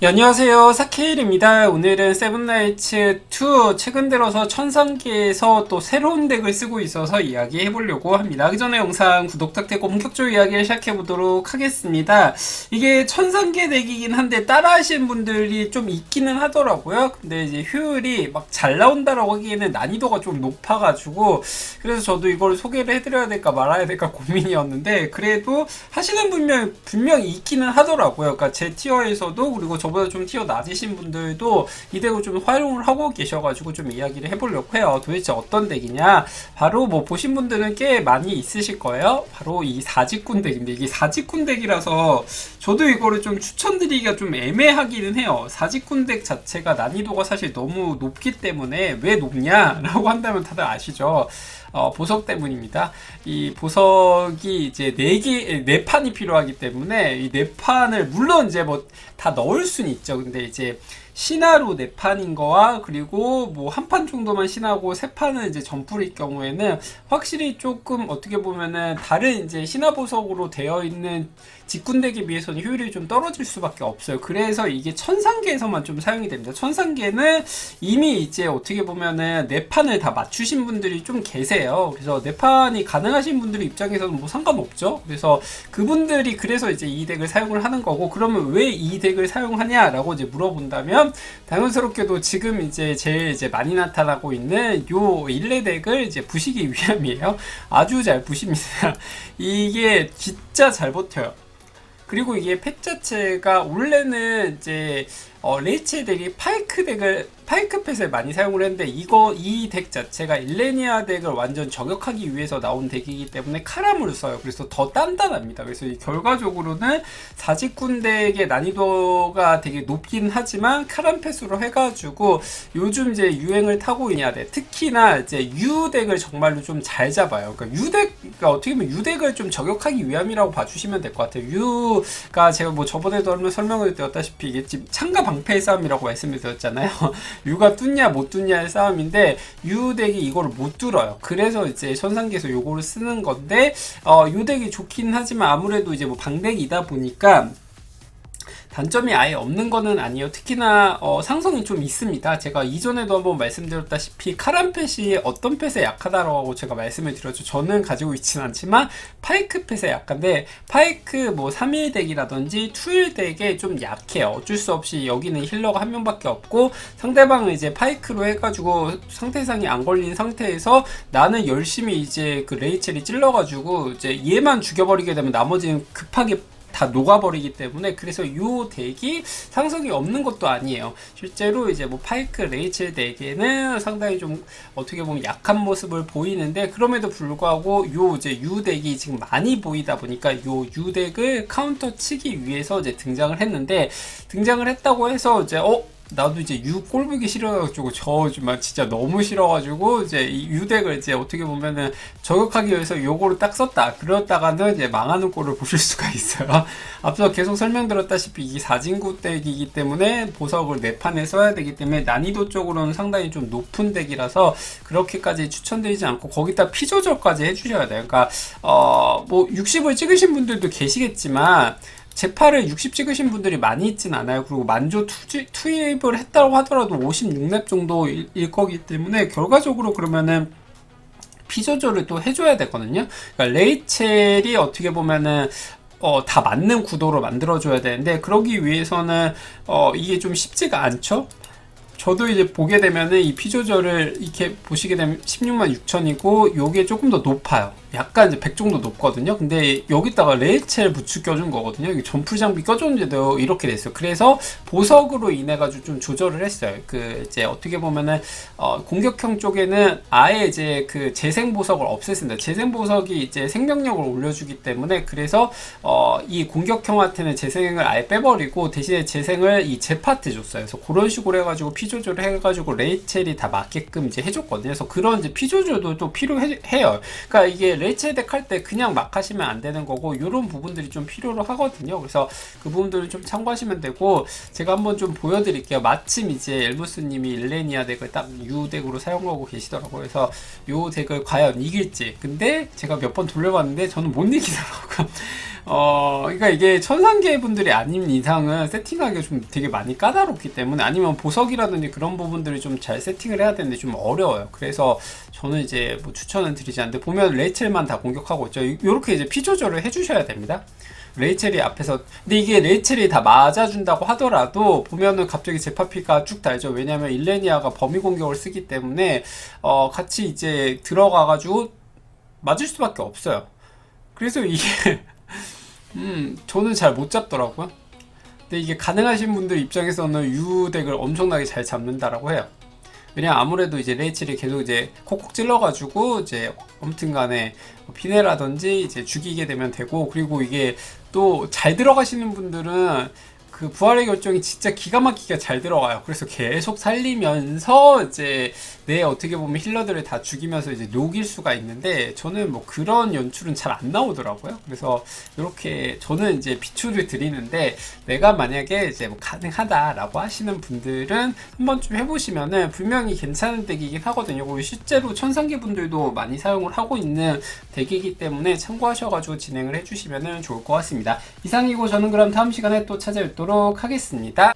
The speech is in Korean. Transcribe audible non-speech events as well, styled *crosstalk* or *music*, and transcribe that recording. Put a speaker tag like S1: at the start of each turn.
S1: 예, 안녕하세요. 사케일입니다. 오늘은 세븐나이츠 2 최근 들어서 천상계에서 또 새로운 덱을 쓰고 있어서 이야기해 보려고 합니다. 그 전에 영상 구독 부탁드리고 본격적으로 이야기를 시작해 보도록 하겠습니다. 이게 천상계 덱이긴 한데 따라 하시는 분들이 좀 있기는 하더라고요. 근데 이제 효율이 막 잘 나온다라고 하기에는 난이도가 좀 높아 가지고 그래서 저도 이걸 소개를 해드려야 될까 말아야 될까 *laughs* 고민이었는데 그래도 하시는 분명 분명히 있기는 하더라고요. 그러니까 제 티어에서도 그리고 저 보다 좀 티어 낮으신 분들도 이 덱을 좀 활용을 하고 계셔가지고 좀 이야기를 해보려고 해요. 도대체 어떤 덱이냐? 바로 뭐 보신 분들은 꽤 많이 있으실 거예요. 바로 이 사직군 덱인데 이게 사직군 덱이라서 저도 이거를 좀 추천드리기가 좀 애매하기는 해요. 사직군 덱 자체가 난이도가 사실 너무 높기 때문에 왜 높냐라고 *laughs* 한다면 다들 아시죠. 어, 보석 때문입니다. 이 보석이 이제 네 개, 네 판이 필요하기 때문에 이네 판을 물론 이제 뭐 다 넣을 수는 있죠. 근데 이제 신화로 네 판인 거와 그리고 뭐 한 판 정도만 신하고 세 판은 이제 점프일 경우에는 확실히 조금 어떻게 보면은 다른 이제 신화 보석으로 되어 있는 직군덱에 비해서는 효율이 좀 떨어질 수밖에 없어요. 그래서 이게 천상계에서만 좀 사용이 됩니다. 천상계는 이미 이제 어떻게 보면은 네 판을 다 맞추신 분들이 좀 계세요. 그래서 네 판이 가능하신 분들 입장에서는 뭐 상관없죠. 그래서 그분들이 그래서 이제 이 덱을 사용을 하는 거고 그러면 왜 이 덱을 사용하냐라고 이제 물어본다면 당연스럽게도 지금 이제 제일 이제 많이 나타나고 있는 요 일레 덱을 이제 부시기 *laughs* 위함이에요. 아주 잘 부십니다. 이게 진짜 잘 버텨요. 그리고 이게 팩 자체가 원래는 이제 어, 레이첼 덱이 파이크 덱을 파이크 펫을 많이 사용을 했는데 이거 이 덱 자체가 일레니아 덱을 완전 저격하기 위해서 나온 덱이기 때문에 카람을 써요. 그래서 더 단단합니다. 그래서 이 결과적으로는 사직군 덱의 난이도가 되게 높긴 하지만 카람 펫으로 해가지고 요즘 이제 유행을 타고 있냐 덱 특히나 이제 U 덱을 정말로 좀 잘 잡아요. 그러니까 U 덱 그러니까 어떻게 보면 U 덱을 좀 저격하기 위함이라고 봐주시면 될 것 같아요. U가 제가 뭐 저번에도 설명을 드렸다시피 이게 지금 창가 방패의 싸움이라고 말씀을 드렸잖아요. 유가 뚫냐 못 뚫냐의 싸움인데 유 덱이 이거를 못 뚫어요. 그래서 이제 천상계에서 요거를 쓰는 건데 어, 요 덱이 좋긴 하지만 아무래도 이제 뭐 방덱이다 보니까 단점이 아예 없는 거는 아니에요. 특히나 어, 상성이 좀 있습니다. 제가 이전에도 한번 말씀드렸다시피 카란 펫이 어떤 펫에 약하다라고 제가 말씀을 드렸죠. 저는 가지고 있지는 않지만 파이크 펫에 약한데 파이크 뭐 3일 덱이라든지 2일 덱에 좀 약해요. 어쩔 수 없이 여기는 힐러가 한 명밖에 없고 상대방은 이제 파이크로 해가지고 상태 상이 안 걸린 상태에서 나는 열심히 이제 그 레이첼이 찔러가지고 이제 얘만 죽여버리게 되면 나머지는 급하게 다 녹아버리기 때문에 그래서 이 덱이 상성이 없는 것도 아니에요. 실제로 이제 뭐 파이크 레이첼 덱에는 상당히 좀 어떻게 보면 약한 모습을 보이는데 그럼에도 불구하고 요 이제 유 덱이 지금 많이 보이다 보니까 요유 덱을 카운터 치기 위해서 이제 등장을 했는데 등장을 했다고 해서 이제 어 나도 이제 유 꼴보기 싫어가지고 저 정말 진짜 너무 싫어가지고 이제 이 유덱을 이제 어떻게 보면은 저격하기 위해서 요거를 딱 썼다. 그러다가는 이제 망하는 꼴을 보실 수가 *laughs* 있어요. 앞서 계속 설명드렸다시피 이게 사진구 덱이기 때문에 보석을 네 판에 써야 되기 때문에 난이도 쪽으로는 상당히 좀 높은 덱이라서 그렇게까지 추천드리지 않고 거기다 피 조절까지 해주셔야 돼요. 그러니까 어뭐 60을 찍으신 분들도 계시겠지만 제파를 60 찍으신 분들이 많이 있진 않아요. 그리고 만조 투지, 투입을 했다고 하더라도 56렙 정도일 거기 때문에 결과적으로 그러면은 피 조절을 또 해줘야 되거든요. 그러니까 레이첼이 어떻게 보면은 어, 다 맞는 구도로 만들어줘야 되는데, 그러기 위해서는, 어, 이게 좀 쉽지가 않죠? 저도 이제 보게 되면은 이 피 조절을 이렇게 보시게 되면 16만 6천이고, 요게 조금 더 높아요. 약간 이제 100 정도 높거든요. 근데 여기다가 레이첼 부츠 껴준 거거든요. 이게 점프 장비 껴줬는데도 이렇게 됐어요. 그래서 보석으로 인해 가지고 좀 조절을 했어요. 그 이제 어떻게 보면은 어 공격형 쪽에는 아예 이제 그 재생 보석을 없앴습니다. 재생 보석이 이제 생명력을 올려주기 때문에 그래서 어 이 공격형한테는 재생을 아예 빼버리고 대신에 재생을 이 제파트 줬어요. 그래서 그런 식으로 해가지고 피 조절을 해가지고 레이첼이 다 맞게끔 이제 해줬거든요. 그래서 그런 이제 피 조절도 또 필요해요. 그러니까 이게 레이첼 덱 할 때 그냥 막 하시면 안 되는 거고 이런 부분들이 좀 필요로 하거든요. 그래서 그 부분들을 좀 참고하시면 되고 제가 한번 좀 보여드릴게요. 마침 이제 엘무스님이 일레니아 덱을 딱 U 덱으로 사용하고 계시더라고요. 그래서 요 덱을 과연 이길지. 근데 제가 몇 번 돌려봤는데 저는 못 이기더라고요. 어, 그러니까 이게 천상계 분들이 아닌 이상은 세팅하기가 좀 되게 많이 까다롭기 때문에 아니면 보석이라든지 그런 부분들을 좀 잘 세팅을 해야 되는데 좀 어려워요. 그래서 저는 이제 뭐 추천은 드리지 않는데 보면 레이첼만 다 공격하고 있죠. 이렇게 이제 피 조절을 해주셔야 됩니다. 레이첼이 앞에서 근데 이게 레이첼이 다 맞아준다고 하더라도 보면은 갑자기 제파피가 쭉 달죠 왜냐면 일레니아가 범위 공격을 쓰기 때문에 어 같이 이제 들어가가지고 맞을 수밖에 없어요 그래서 이게 *laughs* 음 저는 잘 못 잡더라고요. 근데 이게 가능하신 분들 입장에서는 유 덱을 엄청나게 잘 잡는다라고 해요. 왜냐 아무래도 이제 레이첼이 계속 이제 콕콕 찔러가지고 이제 아무튼간에 뭐 피네라든지 이제 죽이게 되면 되고 그리고 이게 또 잘 들어가시는 분들은 그 부활의 결정이 진짜 기가 막히게 잘 들어가요. 그래서 계속 살리면서 이제 내 어떻게 보면 힐러들을 다 죽이면서 이제 녹일 수가 있는데 저는 뭐 그런 연출은 잘 안 나오더라고요. 그래서 이렇게 저는 이제 비추를 드리는데 내가 만약에 이제 뭐 가능하다라고 하시는 분들은 한번 좀 해보시면은 분명히 괜찮은 덱이긴 하거든요. 그리고 실제로 천상계 분들도 많이 사용을 하고 있는 덱이기 때문에 참고하셔가지고 진행을 해주시면은 좋을 것 같습니다. 이상이고 저는 그럼 다음 시간에 또 찾아뵙 도록 하겠습니다.